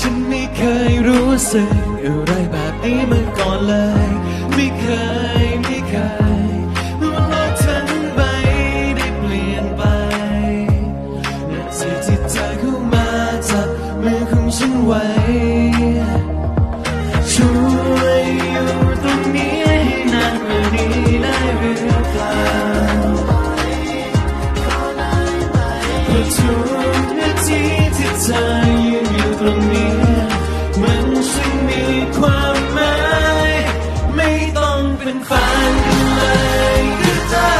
ฉันไม่เคยรู้สึกอะไรแบบนี้มาก่อนเลย ไม่เคย ไม่เคยว่าโลกทั้งใบได้เปลี่ยนไปนาทีที่เธอเข้ามาจับมือของฉันไว้ ช่วยอยู่ตรงนี้ให้นานกว่านี้ได้หรือเปล่าเพราะทุ มันช่างมีความหมาย ไม่ต้องเป็นแฟนกันเลยก็ได้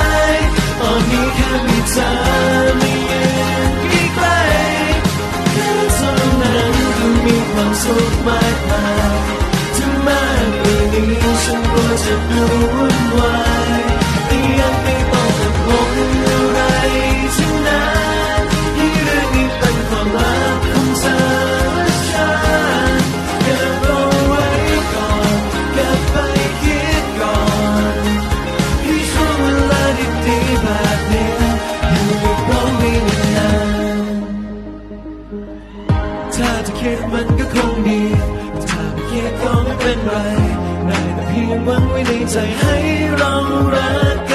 ตอนนี้แค่มีเธอมายืนใกล้ๆแค่เท่านั้นก็มีความสุขมากมายถ้ามากกว่านี้ฉันก็จะดู ถ้าจะคิดมันก็คงดี ถ้าไม่คิดก็ไม่เป็นไร ได้แต่เพียงหวังไว้ในใจให้เรารัก